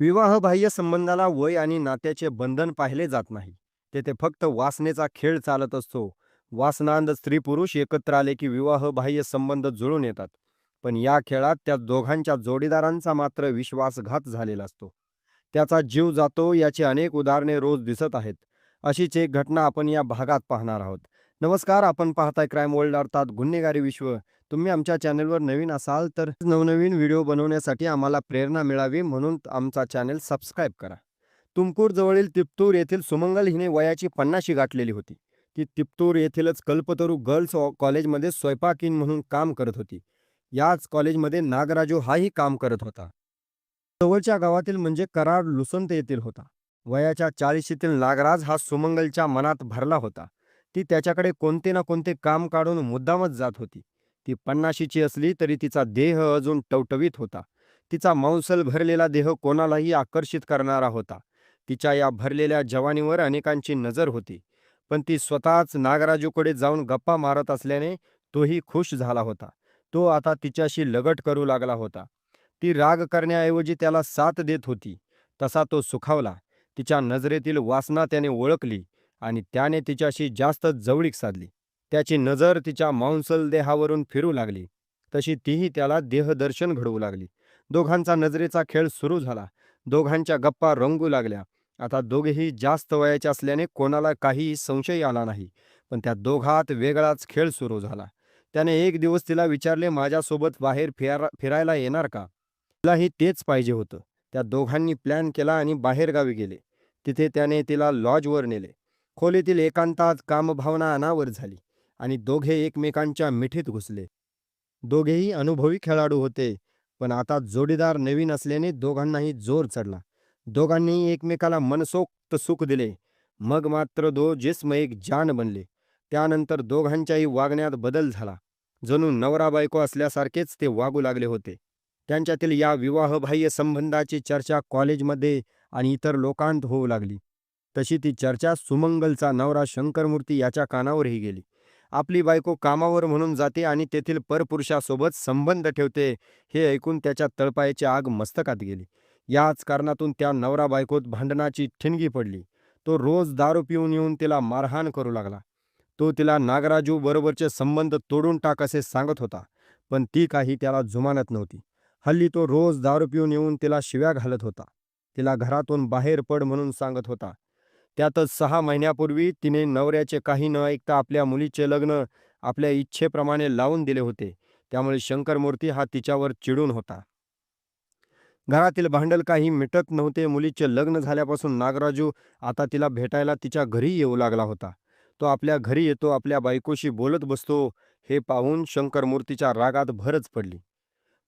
विवाहबाह्य संबंधाला वय आणि नात्याचे बंधन पाहिले जात नाही. तेथे फक्त वासनेचा खेळ चालत असतो. वासनांध स्त्री पुरुष एकत्र आले की विवाहबाह्य संबंध जुळून येतात. पण या खेळात त्या दोघांच्या जोडीदारांचा मात्र विश्वासघात झालेला असतो. त्याचा जीव जातो याची अनेक उदाहरणे रोज दिसत आहेत. अशीच एक घटना आपण या भागात पाहणार आहोत. नमस्कार आपण पाहताय क्राईम वर्ल्ड अर्थात गुन्हेगारी विश्व. तुम्ही आमच्या चॅनलवर नवीन असाल तर नवनवीन व्हिडिओ बनवण्यासाठी आम्हाला प्रेरणा मिळावी म्हणून आमचा चॅनल सबस्क्राईब करा. तुमकूर जवळील तिप्तूर येथील सुमंगल हिने वयाची पन्नाशी गाठलेली होती. ती तिप्तूर येथीलच कल्पतरू गर्ल्स कॉलेजमध्ये स्वयंपाकीन म्हणून काम करत होती. याच कॉलेजमध्ये नागराजू हाही काम करत होता. जवळच्या गावातील म्हणजे कराड लुसंत येथील होता. वयाच्या चाळीशीतील नागराज हा सुमंगलच्या मनात भरला होता. ती त्याच्याकडे कोणते ना कोणते काम काढून मुद्दामच जात होती. ती पन्नाशीची असली तरी तिचा देह अजून टवटवीत होता. तिचा मांसल भरलेला देह कोणालाही आकर्षित करणारा होता. तिच्या या भरलेल्या जवानीवर अनेकांची नजर होती. पण ती स्वतःच नागराजूकडे जाऊन गप्पा मारत असल्याने तोही खुश झाला होता. तो आता तिच्याशी लगट करू लागला होता. ती राग करण्याऐवजी त्याला साथ देत होती. तसा तो सुखावला. तिच्या नजरेतील वासना त्याने ओळखली आणि त्याने तिच्याशी जास्त जवळीक साधली. त्याची नजर तिच्या मांसल देहावरून फिरू लागली. तशी तीही त्याला देहदर्शन घडवू लागली. दोघांचा नजरेचा खेळ सुरू झाला. दोघांच्या गप्पा रंगू लागल्या. आता दोघेही जास्त वयाचे असल्याने कोणाला काहीही संशय आला नाही. पण त्या दोघात वेगळाच खेळ सुरू झाला. त्याने एक दिवस तिला विचारले माझ्यासोबत बाहेर फिरा फिरायला येणार का? तिलाही तेच पाहिजे होतं. त्या दोघांनी प्लॅन केला आणि बाहेरगावी गेले. तिथे त्याने तिला लॉजवर नेले. खोलीतील एकांतात कामभावना अनावर झाली. आणि दोघे एकमेकांच्या मिठीत घुसले. दोघेही अनुभवी खेळाडू होते पण आता जोडीदार नवीन असल्याने दोघांनाही जोर चढला. दोघांनीही एकमेकाला मनसोक्त सुख दिले. मग मात्र दो जिस्म एक जान बनले. त्यानंतर दोघांच्याही वागण्यात बदल झाला. जणू नवरा बायको असल्यासारखेच ते वागू लागले होते. त्यांच्यातील या विवाहबाह्य संबंधाची चर्चा कॉलेजमध्ये आणि इतर लोकांत होऊ लागली. तशी ती चर्चा सुमंगलचा नवरा शंकरमूर्ती याच्या कानावरही गेली. आपली बायको कामावर म्हणून जाते आणि तेथील परपुरुषासोबत संबंध ठेवते हे ऐकून त्याच्या तळपायाची आग मस्तकात गेली. याच कारणातून त्या नवरा बायकोत भांडणाची ठिणगी पडली. तो रोज दारू पिऊन येऊन तिला मारहाण करू लागला. तो तिला नागराजू बरोबरचे संबंध तोडून टाक असे सांगत होता पण ती काही त्याला जुमानत नव्हती. हल्ली तो रोज दारू पिऊन येऊन तिला शिव्या घालत होता. तिला घरातून बाहेर पड म्हणून सांगत होता त्यातच सहा महिन्यापूर्वी तिने नवऱ्याचे काही न ऐकता आपल्या मुलीचे लग्न आपल्या इच्छेप्रमाणे लावून दिले होते. त्यामुळे शंकरमूर्ती हा तिच्यावर चिडून होता. घरातील भांडल काही मिटत नव्हते. मुलीचे लग्न झाल्यापासून नागराजू आता तिला भेटायला तिच्या घरी येऊ लागला होता. तो आपल्या घरी येतो आपल्या बायकोशी बोलत बसतो हे पाहून शंकरमूर्तीच्या रागात भरच पडली.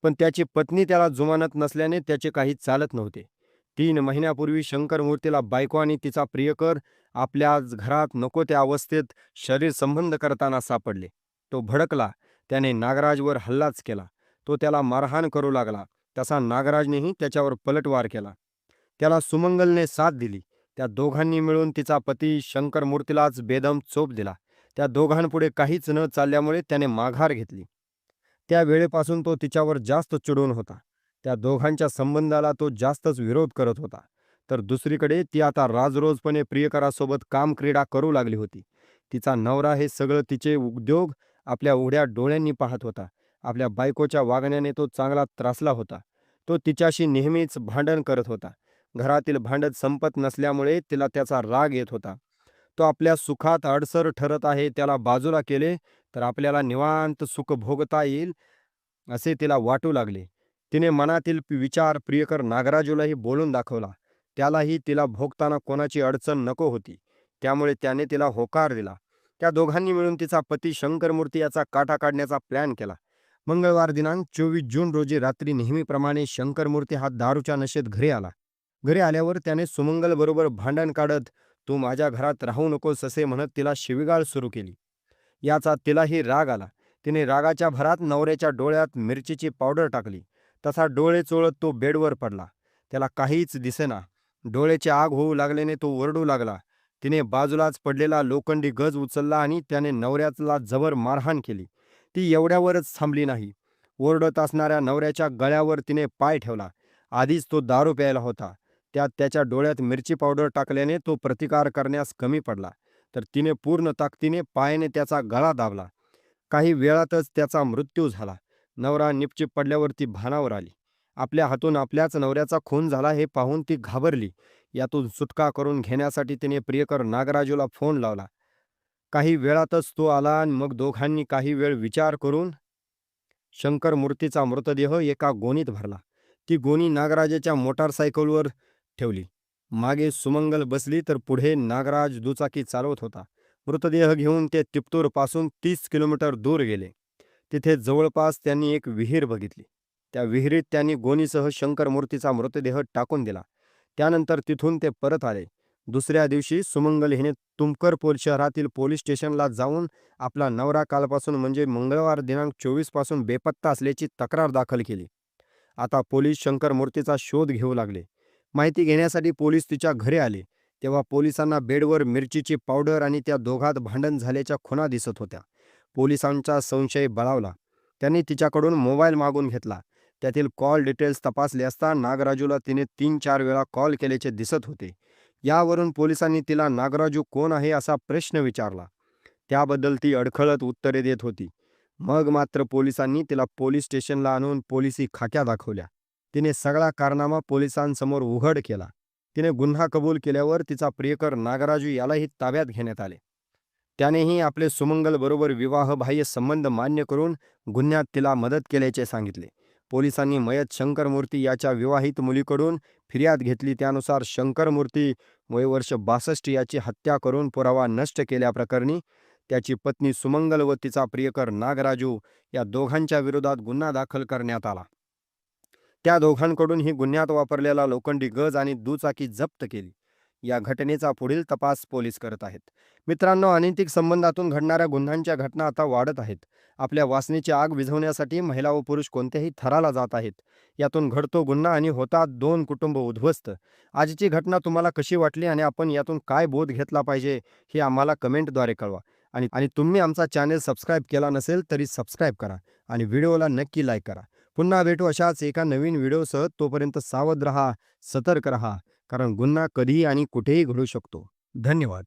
पण त्याची पत्नी त्याला जुमानत नसल्याने त्याचे काही चालत नव्हते. तीन महिन्यापूर्वी शंकरमूर्तीला बायको आणि तिचा प्रियकर आपल्या घरात नको त्या अवस्थेत शरीर संबंध करताना सापडले. तो भडकला. त्याने नागराजवर हल्लाच केला. तो त्याला मारहाण करू लागला. तसा नागराजनेही त्याच्यावर पलटवार केला. त्याला सुमंगलने साथ दिली. त्या दोघांनी मिळून तिचा पती शंकरमूर्तीलाच बेदम चोप दिला. त्या दोघांपुढे काहीच न चालल्यामुळे त्याने माघार घेतली. त्या वेळेपासून तो तिच्यावर जास्त चिडून होता. त्या दोघांच्या संबंधाला तो जास्तच विरोध करत होता. तर दुसरीकडे ती आता राजरोजपणे प्रियकरासोबत काम क्रीडा करू लागली होती. तिचा नवरा हे सगळं तिचे उद्योग आपल्या उघड्या डोळ्यांनी पाहत होता. आपल्या बायकोच्या वागण्याने तो चांगला त्रासला होता. तो तिच्याशी नेहमीच भांडण करत होता. घरातील भांडत संपत नसल्यामुळे तिला त्याचा राग येत होता. तो आपल्या सुखात अडसर ठरत आहे त्याला बाजूला केले तर आपल्याला निवांत सुख भोगता येईल असे तिला वाटू लागले. तिने मनातील विचार प्रियकर नागराजूलाही बोलून दाखवला. त्यालाही तिला भोगताना कोणाची अडचण नको होती. त्यामुळे त्याने तिला होकार दिला. त्या दोघांनी मिळून तिचा पती शंकरमूर्ती याचा काटा काढण्याचा प्लॅन केला. मंगळवार दिनांक चोवीस जून रोजी रात्री नेहमीप्रमाणे शंकरमूर्ती हा दारूच्या नशेत घरी आला. घरी आल्यावर त्याने सुमंगल बरोबर भांडण काढत तू माझ्या घरात राहू नकोस असे म्हणत तिला शिवीगाळ सुरू केली. याचा तिलाही राग आला. तिने रागाच्या भरात नवऱ्याच्या डोळ्यात मिरचीची पावडर टाकली. तसा डोळे चोळत तो बेडवर पडला. त्याला काहीच दिसेना. डोळ्याची आग होऊ लागल्याने तो ओरडू लागला. तिने बाजूलाच पडलेला लोखंडी गज उचलला आणि त्याने नवऱ्याला जबर मारहाण केली. ती एवढ्यावरच थांबली नाही. ओरडत असणाऱ्या नवऱ्याच्या गळ्यावर तिने पाय ठेवला. आधीच तो दारू प्यायला होता. त्यात त्याच्या डोळ्यात मिरची पावडर टाकल्याने तो प्रतिकार करण्यास कमी पडला. तर तिने पूर्ण ताकदीने पायाने त्याचा गळा दाबला. काही वेळातच त्याचा मृत्यू झाला. नवरा निपचिप पडल्यावरती भानावर आली. आपल्या हातून आपल्याच नवऱ्याचा खून झाला हे पाहून ती घाबरली. यातून सुटका करून घेण्यासाठी तिने प्रियकर नागराजूला फोन लावला. काही वेळातच तो आला आणि मग दोघांनी काही वेळ विचार करून शंकर मूर्तीचा मृतदेह एका गोणीत भरला. ती गोणी नागराजाच्या मोटारसायकलवर ठेवली. मागे सुमंगल बसली तर पुढे नागराज दुचाकी चालवत होता. मृतदेह घेऊन ते तिप्तूरपासून तीस किलोमीटर दूर गेले. तिथे जवळपास त्यांनी एक विहीर बघितली. त्या विहिरीत त्यांनी गोणीसह शंकर मूर्तीचा मृतदेह टाकून दिला. त्यानंतर तिथून ते परत आले. दुसऱ्या दिवशी सुमंगल हिने तुमकर पोल शहरातील पोलीस स्टेशनला जाऊन आपला नवरा कालपासून म्हणजे मंगळवार दिनांक चोवीसपासून बेपत्ता असल्याची तक्रार दाखल केली. आता पोलीस शंकर मूर्तीचा शोध घेऊ लागले. माहिती घेण्यासाठी पोलीस तिच्या घरी आले. तेव्हा पोलिसांना बेडवर मिरचीची पावडर आणि त्या दोघात भांडण झाल्याच्या खुणा दिसत होत्या. पोलिसांचा संशय बळावला. त्यांनी तिच्याकडून मोबाईल मागून घेतला. त्यातील कॉल डिटेल्स तपासले असता नागराजूला तिने तीन चार वेळा कॉल केल्याचे दिसत होते. यावरून पोलिसांनी तिला नागराजू कोण आहे असा प्रश्न विचारला. त्याबद्दल ती अडखळत उत्तरे देत होती. मग मात्र पोलिसांनी तिला पोलीस स्टेशनला आणून पोलिसी खाक्या दाखवल्या. तिने सगळा कारनामा पोलिसांसमोर उघड केला. तिने गुन्हा कबूल केल्यावर तिचा प्रियकर नागराजू यालाही ताब्यात घेण्यात आले. त्यानेही आपले सुमंगल बरोबर विवाहबाह्य संबंध मान्य करून गुन्ह्यात तिला मदत केल्याचे सांगितले. पोलिसांनी मयत शंकरमूर्ती याच्या विवाहित मुलीकडून फिर्याद घेतली. त्यानुसार शंकरमूर्ती वयवर्ष बासष्ट याची हत्या करून पुरावा नष्ट केल्याप्रकरणी त्याची पत्नी सुमंगल व तिचा प्रियकर नागराजू या दोघांच्या विरोधात गुन्हा दाखल करण्यात आला. त्या दोघांकडून ही गुन्ह्यात वापरलेला लोखंडी गज आणि दुचाकी जप्त केली. या घटनेचा पुढील तपास पोलीस करत आहेत. मित्रांनो अनैतिक संबंधातून घडणाऱ्या गुन्ह्यांच्या घटना आता वाढत आहेत. आपल्या वासनेची आग विझवण्यासाठी महिला व पुरुष कोणत्याही थराला जात आहेत. यातून घडतो गुन्हा आणि होतात दोन कुटुंब उद्ध्वस्त. आजची घटना तुम्हाला कशी वाटली आणि आपण यातून काय बोध घेतला पाहिजे हे आम्हाला कमेंटद्वारे कळवा. आणि आणि तुम्ही आमचा चॅनेल सबस्क्राईब केला नसेल तरी सबस्क्राईब करा आणि व्हिडिओला नक्की लाईक करा. पुन्हा भेटू अशाच एका नवीन व्हिडिओसह. तोपर्यंत सावध रहा सतर्क रहा. कारण गुन्हा कधीही आणि कुठेही घडू शकतो. धन्यवाद.